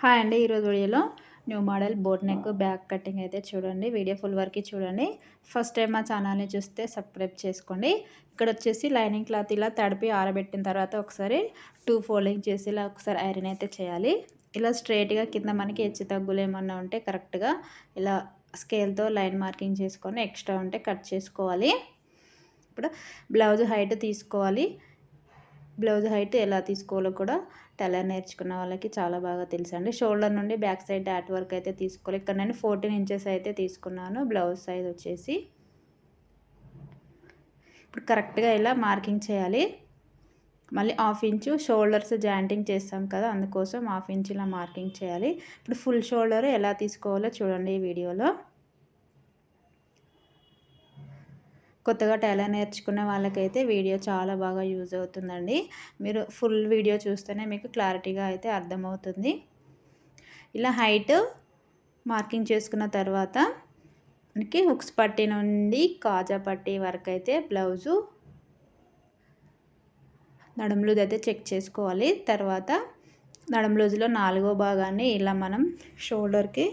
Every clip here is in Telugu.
హాయ్ అండి ఈరోజు వీడియోలో new model boat neck back cutting అయితే చూడండి. వీడియో ఫుల్ వరకు చూడండి. ఫస్ట్ టైం మా ఛానల్ని చూస్తే సబ్స్క్రైబ్ చేసుకోండి. ఇక్కడ వచ్చేసి లైనింగ్ క్లాత్ ఇలా తడిపి ఆరబెట్టిన తర్వాత ఒకసారి టూ ఫోల్డింగ్ చేసి ఇలా ఒకసారి ఐరన్ అయితే చేయాలి. ఇలా స్ట్రైట్గా కింద మనకి హెచ్చు తగ్గులు ఏమన్నా ఉంటే కరెక్ట్గా ఇలా స్కేల్తో లైన్ మార్కింగ్ చేసుకొని ఎక్స్ట్రా ఉంటే కట్ చేసుకోవాలి. ఇప్పుడు బ్లౌజ్ హైట్ తీసుకోవాలి. బ్లౌజ్ హైట్ ఎలా తీసుకోవాలో కూడా తెల్ల నేర్చుకున్న వాళ్ళకి చాలా బాగా తెలుసు అండి షోల్డర్ నుండి బ్యాక్ సైడ్ డాట్ వర్క్ అయితే తీసుకోవాలి. ఇక్కడ నేను ఫోర్టీన్ ఇంచెస్ అయితే తీసుకున్నాను. బ్లౌజ్ సైజ్ వచ్చేసి ఇప్పుడు కరెక్ట్గా ఇలా మార్కింగ్ చేయాలి. మళ్ళీ హాఫ్ ఇంచు షోల్డర్స్ జాయింటింగ్ చేస్తాం కదా అందుకోసం హాఫ్ ఇంచ్ ఇలా మార్కింగ్ చేయాలి. ఇప్పుడు ఫుల్ షోల్డర్ ఎలా తీసుకోవాలో చూడండి ఈ వీడియోలో. కొత్తగా టైలర్ నేర్చుకునే వాళ్ళకైతే వీడియో చాలా బాగా యూజ్ అవుతుందండి. మీరు ఫుల్ వీడియో చూస్తేనే మీకు క్లారిటీగా అయితే అర్థమవుతుంది. ఇలా హైట్ మార్కింగ్ చేసుకున్న తర్వాత మనకి హుక్స్ పట్టి నుండి కాజా పట్టి వరకు అయితే బ్లౌజు నడుం అయితే చెక్ చేసుకోవాలి. తర్వాత నడుం నాలుగో భాగాన్ని ఇలా మనం షోల్డర్కి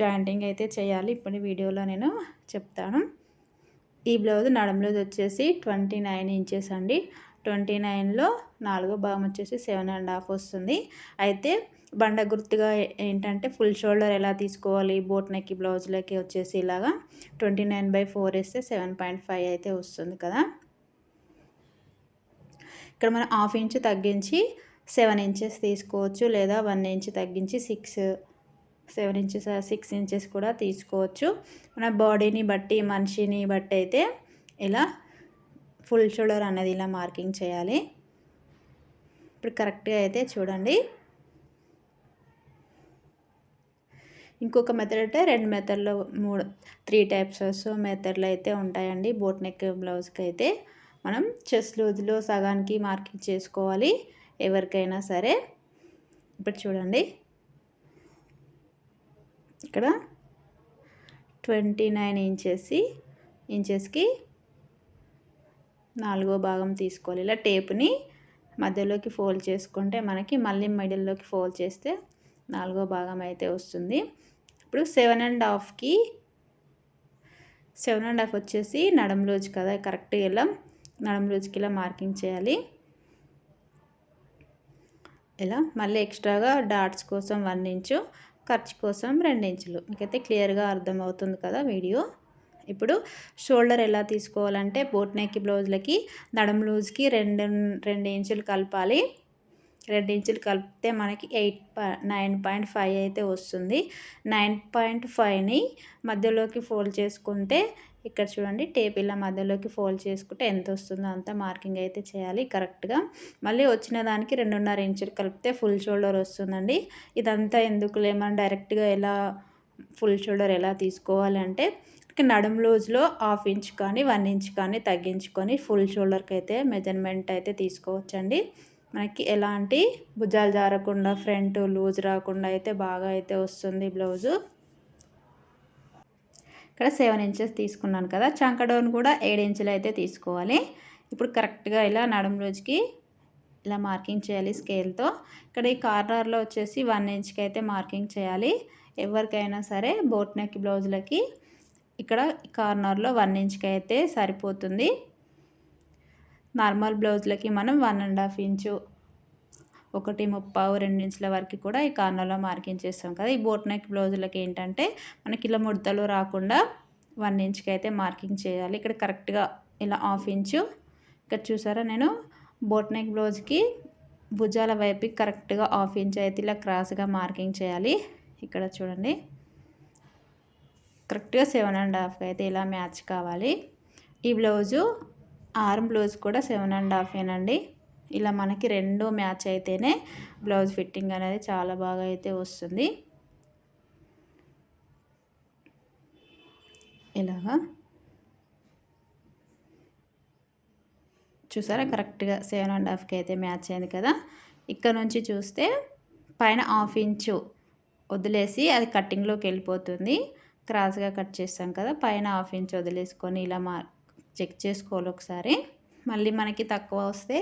జాయింటింగ్ అయితే చేయాలి. ఇప్పుడు వీడియోలో నేను చెప్తాను. ఈ బ్లౌజ్ నడుం వచ్చేసి ట్వంటీ నైన్ ఇంచెస్ అండి. ట్వంటీ నైన్లో నాలుగో భాగం వచ్చేసి సెవెన్ అండ్ హాఫ్ వస్తుంది. అయితే బండ గుర్తుగా ఏంటంటే ఫుల్ షోల్డర్ ఎలా తీసుకోవాలి బోట్ నెక్ బ్లౌజ్లోకి వచ్చేసి ఇలాగా ట్వంటీ నైన్ బై ఫోర్ వేస్తే సెవెన్ పాయింట్ ఫైవ్ అయితే వస్తుంది కదా. ఇక్కడ మనం హాఫ్ ఇంచ్ తగ్గించి సెవెన్ ఇంచెస్ తీసుకోవచ్చు లేదా వన్ ఇంచ్ తగ్గించి six seven inches six inches కూడా తీసుకోవచ్చు. మన బాడీని బట్టి మనిషిని బట్టి అయితే ఇలా ఫుల్ షోల్డర్ అనేది ఇలా మార్కింగ్ చేయాలి. ఇప్పుడు కరెక్ట్గా అయితే చూడండి. ఇంకొక మెథడ్ అంటే రెండు మెథడ్లో మూడు త్రీ టైప్స్ మెథడ్లు అయితే ఉంటాయండి. బోట్ నెక్ బ్లౌజ్కి అయితే మనం చెస్ట్ లూజ్లో సగానికి మార్కింగ్ చేసుకోవాలి ఎవరికైనా సరే. ఇప్పుడు చూడండి. ఇక్కడ ట్వంటీ నైన్ ఇంచెస్ ఇంచెస్కి నాలుగో భాగం తీసుకోవాలి. ఇలా టేప్ని మధ్యలోకి ఫోల్డ్ చేసుకుంటే మనకి మళ్ళీ మిడిల్లోకి ఫోల్డ్ చేస్తే నాలుగో భాగం అయితే వస్తుంది. ఇప్పుడు సెవెన్ అండ్ హాఫ్కి సెవెన్ అండ్ హాఫ్ వచ్చేసి నడం రోజు కదా కరెక్ట్గా ఇలా నడం రోజుకి ఇలా మార్కింగ్ చేయాలి. ఇలా మళ్ళీ ఎక్స్ట్రాగా డాట్స్ కోసం వన్ ఇంచు ఖర్చు కోసం రెండు ఇంచులు మీకైతే క్లియర్గా అర్థమవుతుంది కదా వీడియో. ఇప్పుడు షోల్డర్ ఎలా తీసుకోవాలంటే బోట్ నెక్ బ్లౌజ్లకి నడుం లూజ్కి రెండు రెండు ఇంచులు కలపాలి. రెండు ఇంచులు కలిపితే మనకి ఎయిట్ నైన్ పాయింట్ ఫైవ్ అయితే వస్తుంది. నైన్ పాయింట్ ఫైవ్ని మధ్యలోకి ఫోల్డ్ చేసుకుంటే ఇక్కడ చూడండి టేప్ ఇలా మధ్యలోకి ఫోల్డ్ చేసుకుంటే ఎంత వస్తుందో అంత మార్కింగ్ అయితే చేయాలి కరెక్ట్గా. మళ్ళీ వచ్చిన దానికి రెండున్నర ఇంచులు కలిపితే ఫుల్ షోల్డర్ వస్తుందండి. ఇదంతా ఎందుకు లేమని డైరెక్ట్గా ఎలా ఫుల్ షోల్డర్ ఎలా తీసుకోవాలి అంటే నడుము లూజ్లో హాఫ్ ఇంచ్ కానీ వన్ ఇంచ్ కానీ తగ్గించుకొని ఫుల్ షోల్డర్కి అయితే మెజర్మెంట్ అయితే తీసుకోవచ్చండి. మనకి ఎలాంటి భుజాలు జారకుండా ఫ్రంట్ లూజ్ రాకుండా అయితే బాగా అయితే వస్తుంది బ్లౌజు. ఇక్కడ సెవెన్ ఇంచెస్ తీసుకున్నాను కదా. చంకడోన్ కూడా ఏడు ఇంచులు అయితే తీసుకోవాలి. ఇప్పుడు కరెక్ట్గా ఇలా నడుము రోజుకి ఇలా మార్కింగ్ చేయాలి స్కేల్తో ఇక్కడ ఈ కార్నర్లో వచ్చేసి వన్ ఇంచ్కి అయితే మార్కింగ్ చేయాలి. ఎవరికైనా సరే బోట్ నెక్ బ్లౌజులకి ఇక్కడ కార్నర్లో వన్ ఇంచ్కి అయితే సరిపోతుంది. నార్మల్ బ్లౌజ్లకి మనం వన్ అండ్ హాఫ్ ఇంచు ఒకటి ముప్పావు రెండు ఇంచుల వరకు కూడా ఈ కార్నర్లో మార్కింగ్ చేస్తాం కదా. ఈ బోట్ నెక్ బ్లౌజులకి ఏంటంటే మనకి ఇలా ముడతలు రాకుండా వన్ ఇంచ్కి అయితే మార్కింగ్ చేయాలి. ఇక్కడ కరెక్ట్గా ఇలా హాఫ్ ఇంచు. ఇక్కడ చూసారా నేను? బోట్ నెక్ బ్లౌజ్కి భుజాల వైపు కరెక్ట్గా హాఫ్ ఇంచ్ అయితే ఇలా క్రాస్గా మార్కింగ్ చేయాలి. ఇక్కడ చూడండి. కరెక్ట్గా సెవెన్ అండ్ హాఫ్ అయితే ఇలా మ్యాచ్ కావాలి. ఈ బ్లౌజు ఆర్మ్ బ్లౌజ్ కూడా సెవెన్ అండ్ హాఫ్ ఏనండి. ఇలా మనకి రెండు మ్యాచ్ అయితేనే బ్లౌజ్ ఫిట్టింగ్ అనేది చాలా బాగా అయితే వస్తుంది. ఇలాగా. చూసారా? కరెక్ట్గా సెవెన్ అండ్ హాఫ్కి అయితే మ్యాచ్ అయింది కదా? ఇక్కడ నుంచి చూస్తే పైన హాఫ్ ఇంచు వదిలేసి అది కట్టింగ్లోకి వెళ్ళిపోతుంది. క్రాస్గా కట్ చేస్తాం కదా? పైన హాఫ్ ఇంచ్ వదిలేసుకొని ఇలా మా చెక్ చేసుకోవాలి ఒకసారి. మళ్ళీ మనకి తక్కువ వస్తే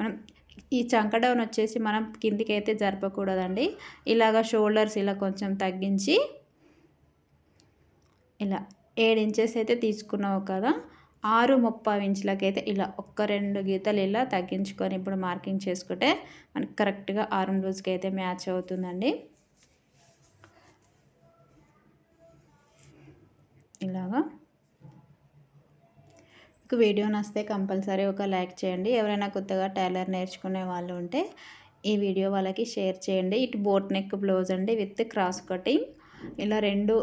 మనం ఈ చంక డౌన్ వచ్చేసి మనం కిందికి అయితే జరపకూడదండి. ఇలాగ షోల్డర్స్ ఇలా కొంచెం తగ్గించి ఇలా ఏడు ఇంచెస్ అయితే తీసుకున్నావు కదా ఆరు ముప్పై ఇంచులకైతే ఇలా ఒక్క రెండు గీతలు ఇలా తగ్గించుకొని ఇప్పుడు మార్కింగ్ చేసుకుంటే మనకి కరెక్ట్గా ఆరు రోజుకి అయితే మ్యాచ్ అవుతుందండి. ఇలాగా వీడియో నచ్చితే కంపల్సరీ ఒక లైక్ చేయండి. ఎవరైనా కొత్తగా టైలర్ నేర్చుకునే వాళ్ళు ఉంటే ఈ వీడియో వాళ్ళకి షేర్ చేయండి. ఇటు బోట్ నెక్ బ్లౌజ్ అండి విత్ క్రాస్ కటింగ్. ఇలా రెండు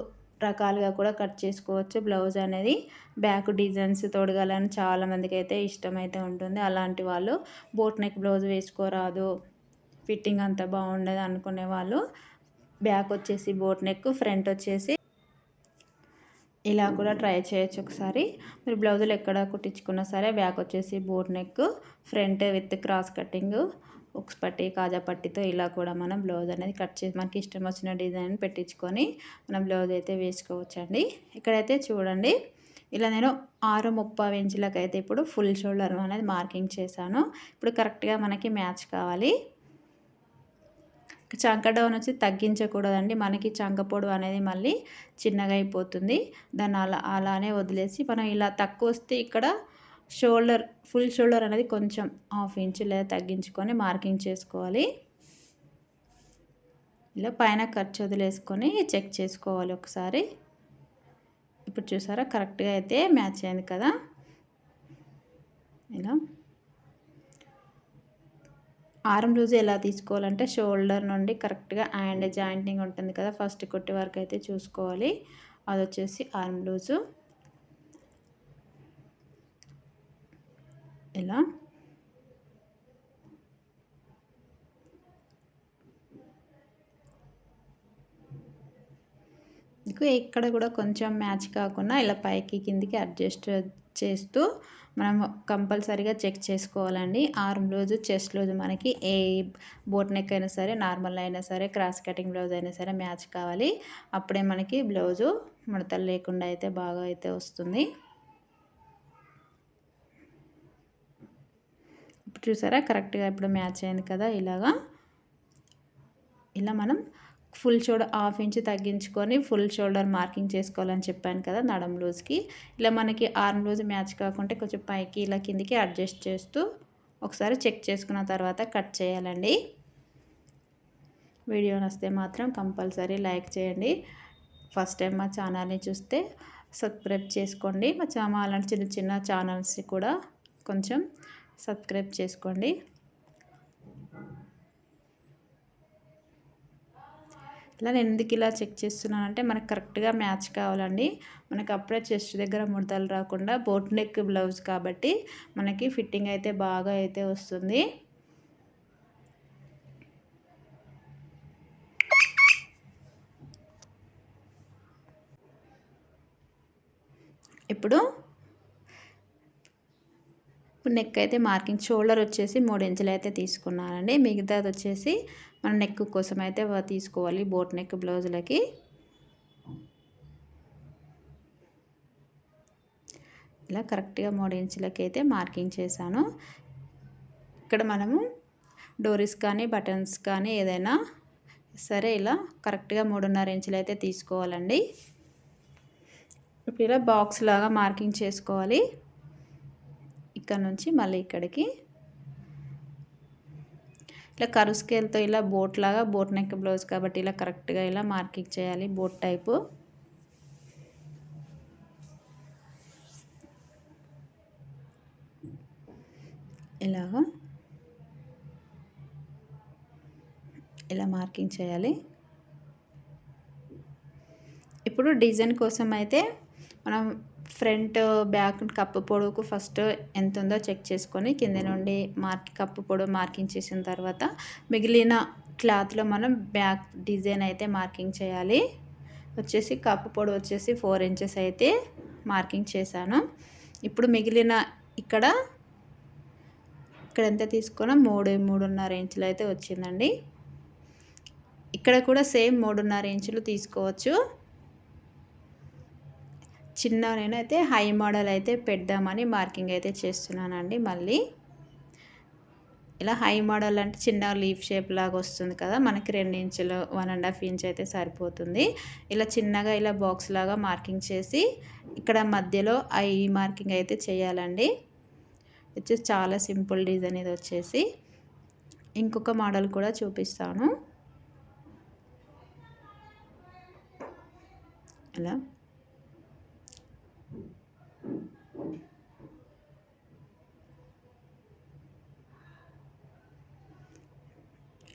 రకాలుగా కూడా కట్ చేసుకోవచ్చు. బ్లౌజ్ అనేది బ్యాక్ డిజైన్స్ తొడగాలని చాలామందికి అయితే ఇష్టమైతే ఉంటుంది. అలాంటి వాళ్ళు బోట్ నెక్ బ్లౌజ్ వేసుకోరాదు. ఫిట్టింగ్ అంత బాగుండదు అనుకునే వాళ్ళు బ్యాక్ వచ్చేసి బోట్ నెక్ ఫ్రంట్ వచ్చేసి ఇలా కూడా ట్రై చేయొచ్చు ఒకసారి. మీరు బ్లౌజులు ఎక్కడ కుట్టించుకున్నా సరే బ్యాక్ వచ్చేసి boat neck front with cross cutting ఉక్స్ పట్టి కాజా పట్టితో ఇలా కూడా మనం బ్లౌజ్ అనేది కట్ చేసి మనకి ఇష్టం వచ్చిన డిజైన్ పెట్టించుకొని మనం బ్లౌజ్ అయితే వేసుకోవచ్చండి. ఇక్కడైతే చూడండి ఇలా నేను ఆరు ముప్పై ఇంచులకు అయితే ఇప్పుడు ఫుల్ షోల్డర్ అనేది మార్కింగ్ చేశాను. ఇప్పుడు కరెక్ట్గా మనకి మ్యాచ్ కావాలి. చంక డౌన్ వచ్చి తగ్గించకూడదండి. మనకి చంక పొడవు అనేది మళ్ళీ చిన్నగా అయిపోతుంది. దాన్ని అలా అలానే వదిలేసి మనం ఇలా తక్కువ వస్తే ఇక్కడ షోల్డర్ ఫుల్ షోల్డర్ అనేది కొంచెం హాఫ్ ఇంచ్ లేదా తగ్గించుకొని మార్కింగ్ చేసుకోవాలి. ఇలా పైన ఖర్చు వదిలేసుకొని చెక్ చేసుకోవాలి ఒకసారి. ఇప్పుడు చూసారా? కరెక్ట్గా అయితే మ్యాచ్ అయింది కదా? ఇలా ఆరం లూజ్ ఎలా తీసుకోవాలంటే షోల్డర్ నుండి కరెక్ట్గా అండ్ జాయింటింగ్ ఉంటుంది కదా ఫస్ట్ కొట్టి వరకు అయితే చూసుకోవాలి. అది వచ్చేసి ఆర్మ్ లూజు ఇలా. మీకు ఇక్కడ కూడా కొంచెం మ్యాచ్ కాకుండా ఇలా పైకి కిందికి అడ్జస్ట్ చేస్తూ మనం కంపల్సరీగా చెక్ చేసుకోవాలండి. ఆర్మ్ బ్లౌజ్ చెస్ట్ బ్లౌజ్ మనకి ఏ బోట్ నెక్ అయినా సరే నార్మల్ అయినా సరే క్రాస్ కటింగ్ బ్లౌజ్ అయినా సరే మ్యాచ్ కావాలి. అప్పుడే మనకి బ్లౌజు ముడతలు లేకుండా అయితే బాగా అయితే వస్తుంది. ఇప్పుడు చూసారా? కరెక్ట్గా ఇప్పుడు మ్యాచ్ అయింది కదా ఇలాగా. ఇలా మనం ఫుల్ షోల్డర్ హాఫ్ ఇంచ్ తగ్గించుకొని ఫుల్ షోల్డర్ మార్కింగ్ చేసుకోవాలని చెప్పాను కదా నడం లూజ్కి. ఇలా మనకి ఆర్మ్ లూజ్ మ్యాచ్ కాకుంటే కొంచెం పైకి ఇలా కిందికి అడ్జస్ట్ చేస్తూ ఒకసారి చెక్ చేసుకున్న తర్వాత కట్ చేయాలండి. వీడియో వస్తే మాత్రం కంపల్సరీ లైక్ చేయండి. ఫస్ట్ టైం మా ఛానల్ని చూస్తే సబ్స్క్రైబ్ చేసుకోండి. మా ఛానల్ అలాంటి చిన్న చిన్న ఛానల్స్ని కూడా కొంచెం సబ్స్క్రైబ్ చేసుకోండి. ఇలా నేను ఎందుకు ఇలా చెక్ చేస్తున్నానంటే మనకు కరెక్ట్గా మ్యాచ్ కావాలండి. మనకు అప్పుడే చెస్ట్ దగ్గర ముడతలు రాకుండా బోట్ నెక్ బ్లౌజ్ కాబట్టి మనకి ఫిట్టింగ్ అయితే బాగా అయితే వస్తుంది. ఇప్పుడు ఇప్పుడు నెక్ అయితే మార్కింగ్ షోల్డర్ వచ్చేసి మూడు ఇంచులు అయితే తీసుకున్నానండి. మిగతాది వచ్చేసి మన నెక్ కోసం అయితే తీసుకోవాలి బోట్ నెక్ బ్లౌజులకి. ఇలా కరెక్ట్గా మూడు ఇంచులకి అయితే మార్కింగ్ చేశాను. ఇక్కడ మనము డోరీస్ కానీ బటన్స్ కానీ ఏదైనా సరే ఇలా కరెక్ట్గా మూడున్నర ఇంచులు అయితే తీసుకోవాలండి. ఇప్పుడు ఇలా బాక్స్ లాగా మార్కింగ్ చేసుకోవాలి. ఇక్కడ నుంచి మళ్ళీ ఇక్కడికి. ఇట్లా కరు స్కేల్తో ఇలా బోట్ లాగా బోట్ నెక్ బ్లౌజ్ కాబట్టి ఇలా కరెక్ట్గా ఇలా మార్కింగ్ చేయాలి బోట్ టైపు. ఇలాగా. ఇలా మార్కింగ్ చేయాలి. ఇప్పుడు డిజైన్ కోసం అయితే మనం ఫ్రంట్ బ్యాక్ కప్పు పొడవుకు ఫస్ట్ ఎంత ఉందో చెక్ చేసుకొని కింద నుండి మార్క్ కప్పు పొడవు మార్కింగ్ చేసిన తర్వాత మిగిలిన క్లాత్లో మనం బ్యాక్ డిజైన్ అయితే మార్కింగ్ చేయాలి. వచ్చేసి కప్పు పొడవు వచ్చేసి ఫోర్ ఇంచెస్ అయితే మార్కింగ్ చేశాను. ఇప్పుడు మిగిలిన ఇక్కడ ఇక్కడ ఎంత తీసుకున్నా మూడు మూడున్నర ఇంచులు అయితే వచ్చిందండి. ఇక్కడ కూడా సేమ్ మూడున్నర ఇంచులు తీసుకోవచ్చు. చిన్న నేనైతే హై మోడల్ అయితే పెడదామని మార్కింగ్ అయితే చేస్తున్నానండి మళ్ళీ. ఇలా హై మోడల్ అంటే చిన్న లీఫ్ షేప్ లాగా వస్తుంది కదా మనకి రెండు ఇంచులు వన్ అండ్ హాఫ్ ఇంచ్ అయితే సరిపోతుంది. ఇలా చిన్నగా ఇలా బాక్స్ లాగా మార్కింగ్ చేసి ఇక్కడ మధ్యలో ఐ మార్కింగ్ అయితే చేయాలండి. వచ్చేసి చాలా సింపుల్ డిజైన్ ఇది వచ్చేసి. ఇంకొక మోడల్ కూడా చూపిస్తాను. ఇలా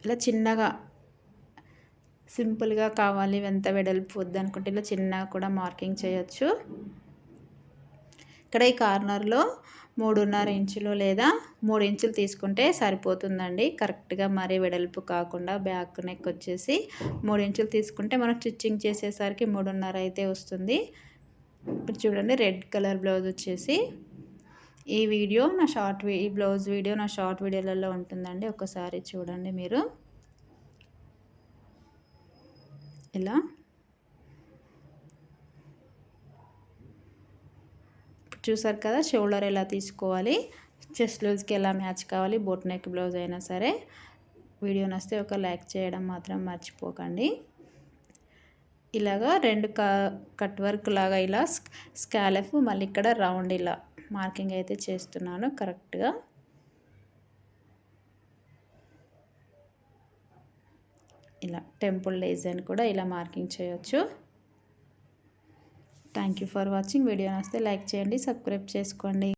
ఇలా చిన్నగా సింపుల్గా కావాలి ఎంత వెడల్పు వద్దు అనుకుంటే ఇలా చిన్నగా కూడా మార్కింగ్ చేయొచ్చు. ఇక్కడ ఈ కార్నర్లో మూడున్నర ఇంచులు లేదా మూడు ఇంచులు తీసుకుంటే సరిపోతుందండి. కరెక్ట్గా మరీ వెడల్పు కాకుండా బ్యాక్ నెక్ వచ్చేసి మూడు ఇంచులు తీసుకుంటే మనం స్టిచ్చింగ్ చేసేసరికి మూడున్నర అయితే వస్తుంది. ఇప్పుడు చూడండి రెడ్ కలర్ బ్లౌజ్ వచ్చేసి ఈ వీడియో నా షార్ట్ ఈ బ్లౌజ్ వీడియో నా షార్ట్ వీడియోలలో ఉంటుందండి. ఒకసారి చూడండి మీరు. ఇలా. చూసారు కదా షోల్డర్ ఎలా తీసుకోవాలి చెస్ట్ బ్లౌజ్కి ఎలా మ్యాచ్ కావాలి బోట్ నెక్ బ్లౌజ్ అయినా సరే. వీడియో నస్తే ఒక లైక్ చేయడం మాత్రం మర్చిపోకండి. ఇలాగా రెండు కట్ వర్క్ లాగా ఇలా స్కాలఫ్ మళ్ళీ ఇక్కడ రౌండ్ ఇలా. మార్కింగ్ అయితే చేస్తున్నాను కరెక్ట్గా. ఇలా టెంపుల్ డిజైన్ కూడా ఇలా మార్కింగ్ చేయొచ్చు. Thank you for watching. Video నస్తే like చేయండి సబ్స్క్రైబ్ చేసుకోండి.